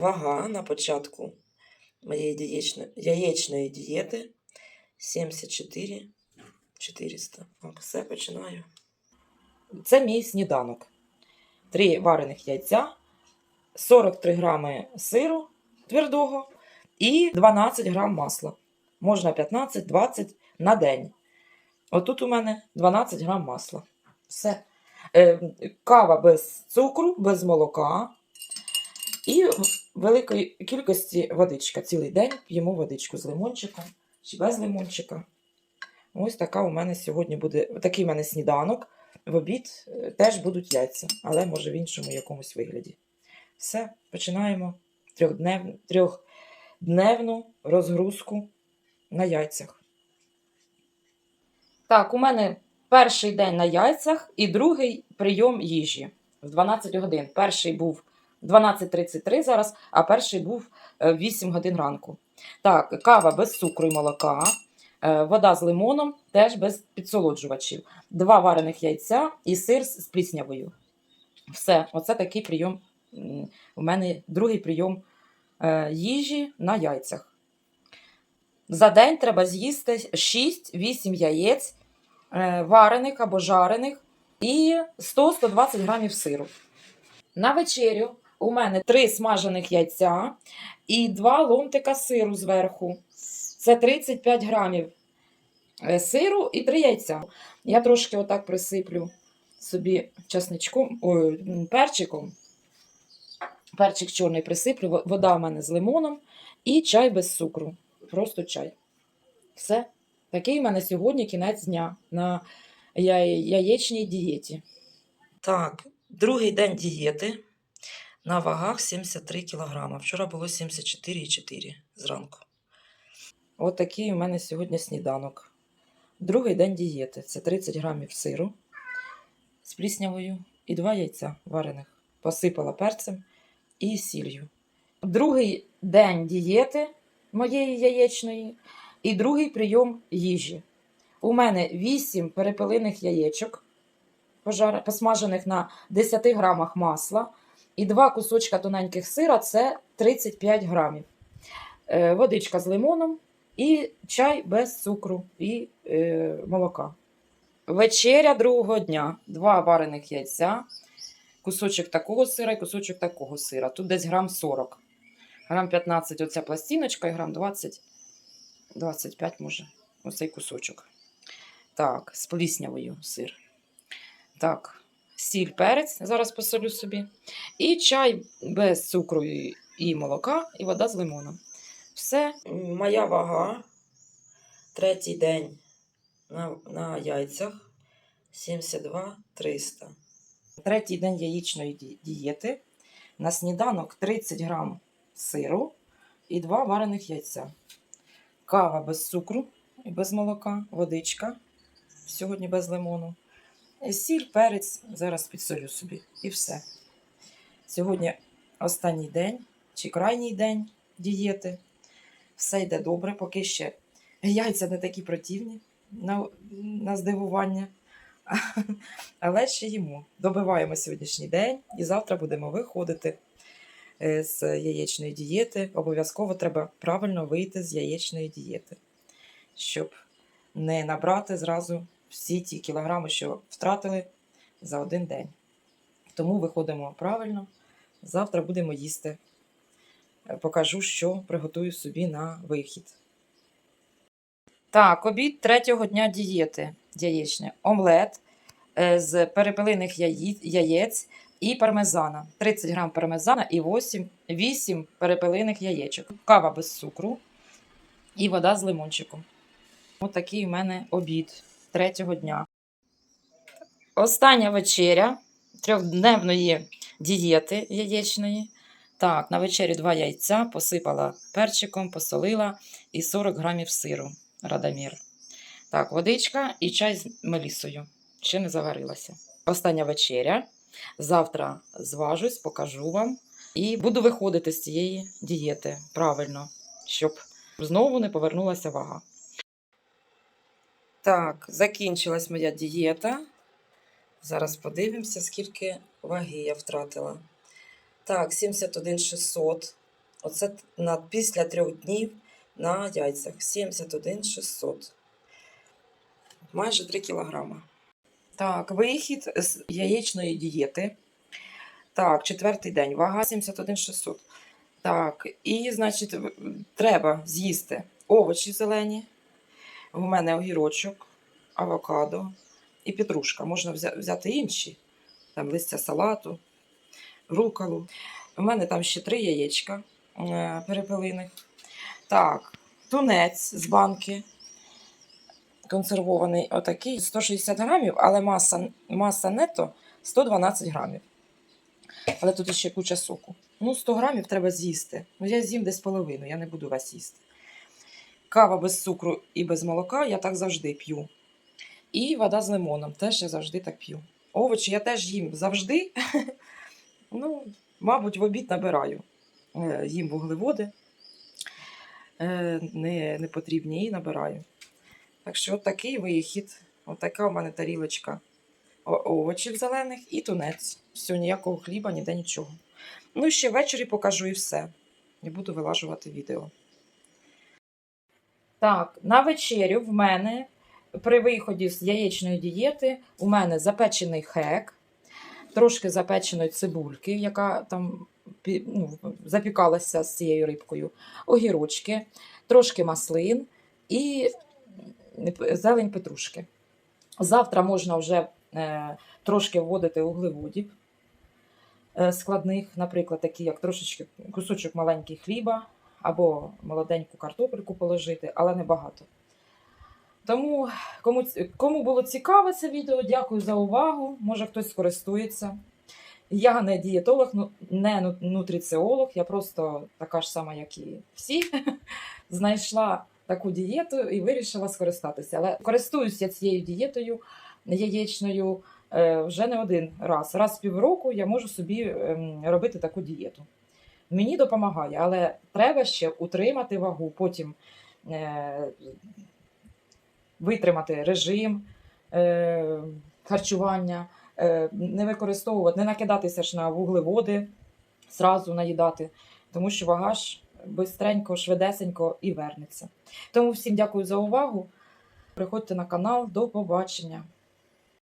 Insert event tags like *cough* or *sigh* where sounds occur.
Вага на початку моєї дієчної, яєчної дієти 74 400. Так, все починаю. Це мій сніданок. Три варених яйця, 43 грами сиру твердого і 12 грам масла. Можна 15-20 на день. Отут у мене 12 грам масла. Все. Е, кава без цукру, без молока. І великої кількості водичка. Цілий день п'ємо водичку з лимончиком чи без лимончика. Ось така у мене сьогодні буде такий у мене сніданок. В обід е, теж будуть яйця, але може в іншому якомусь вигляді. Все, починаємо трьохднев... трьохдневну розгрузку на яйцях. Так, у мене перший день на яйцях і другий прийом їжі в 12 годин. Перший був 12.33 зараз, а перший був е, 8 годин ранку. Так, кава без цукру і молока, е, вода з лимоном, теж без підсолоджувачів, два варених яйця і сир з пліснявою. Все, оце такий прийом. У мене другий прийом е, їжі на яйцях. За день треба з'їсти 6-8 яєць, е, варених або жарених, і 100-120 грамів сиру. На вечерю у мене три смажених яйця і два ломтика сиру зверху. Це 35 грамів е, сиру і три яйця. Я трошки отак присиплю собі часничком, м, перчиком. Перчик чорний присиплю, вода в мене з лимоном і чай без цукру. Просто чай. Все. Такий в мене сьогодні кінець дня на яєчній дієті. Так, другий день дієти. На вагах 73 кг. Вчора було 74,4 зранку. От такий у мене сьогодні сніданок. Другий день дієти. Це 30 грамів сиру з пліснявою і два яйця варених. Посипала перцем і сіллю. Другий день дієти моєї яєчної і другий прийом їжі. У мене 8 перепелиних яєчок, посмажених на 10 грамах масла, і два кусочка тоненьких сира це 35 грамів. Е, водичка з лимоном і чай без цукру і е, молока. Вечеря другого дня. Два варених яйця, кусочок такого сира і кусочок такого сира. Тут десь грам 40. Грам 15 оця пластиночка і грам 20, 25 може, оцей кусочок. Так, з пліснявою сир. Так, сіль, перець, зараз посолю собі. І чай без цукру і, молока, і вода з лимоном. Все. Моя вага. Третій день на, на яйцях 72 300. Третій день яєчної ді- дієти. На сніданок 30 грам сиру і 2 варених яйця. Кава без цукру і без молока, водичка. Сьогодні без лимону. Сіль, перець, зараз підсолю собі. І все. Сьогодні останній день чи крайній день дієти. Все йде добре, поки ще яйця не такі противні на, на здивування. *laughs* Але ще їмо. Добиваємо сьогоднішній день і завтра будемо виходити е, з яєчної дієти. Обов'язково треба правильно вийти з яєчної дієти, щоб не набрати зразу всі ті кілограми, що втратили за один день. Тому виходимо правильно. Завтра будемо їсти. Е, Покажу, що приготую собі на вихід. Так, обід третього дня дієти яєчне. Омлет е, з перепелиних яєць і пармезана. 30 грам пармезана і 8, 8 перепелиних яєчок. Кава без цукру і вода з лимончиком. Ось такий у мене обід третього дня. Остання вечеря трьохдневної дієти яєчної. Так, на вечері два яйця посипала перчиком, посолила і 40 грамів сиру радамір. Так, водичка і чай з мелісою. Ще не заварилася. Остання вечеря. Завтра зважусь, покажу вам. І буду виходити з цієї дієти правильно, щоб знову не повернулася вага. Так, закінчилась моя дієта. Зараз подивимося, скільки ваги я втратила. Так, 71 600 Оце на, після трьох днів на яйцях 71 600. Майже 3 кілограма. Так, вихід з яєчної дієти. Так, четвертий день. Вага 71 600. Так, і, значить, треба з'їсти овочі зелені. У мене огірочок, авокадо і петрушка. Можна взяти інші, там листя салату, руколу. У мене там ще три яєчка е, перепелиних. Так, тунець з банки. Консервований отакий 160 грамів, але маса, маса нето 112 грамів. Але тут ще куча соку. Ну, 100 грамів треба з'їсти. Ну, я з'їм десь половину, я не буду весь їсти. Кава без цукру і без молока я так завжди п'ю. І вода з лимоном теж я завжди так п'ю. Овочі я теж їм завжди. *laughs* Ну, мабуть, в обід набираю. Е, Їм вуглеводи. Е, Не, не потрібні і набираю. Так що от такий вихід. От така у мене тарілочка овочів зелених і тунець. Все, ніякого хліба, ніде нічого. Ну і ще ввечері покажу і все. Не буду вилажувати відео. Так, на вечерю в мене при виході з яєчної дієти у мене запечений хек, трошки запеченої цибульки, яка там ну, запікалася з цією рибкою, огірочки, трошки маслин і зелень петрушки. Завтра можна вже е, трошки вводити углеводів е, складних, наприклад, такі як трошечки кусочок маленький хліба або молоденьку картопельку положити, але не багато. Тому, кому, кому було цікаве це відео, дякую за увагу. Може хтось скористується. Я не дієтолог, ну, не ну- нутриціолог, я просто така ж сама, як і всі. *laughs* Знайшла таку дієту і вирішила скористатися. Але користуюся цією дієтою яєчною е, вже не один раз. Раз в півроку я можу собі ем, робити таку дієту. Мені допомагає, але треба ще утримати вагу, потім е, витримати режим е, харчування, е, не використовувати, не накидатися ж на вуглеводи, зразу наїдати, тому що вага ж бистренько, швидесенько і вернеться. Тому всім дякую за увагу. Приходьте на канал. До побачення.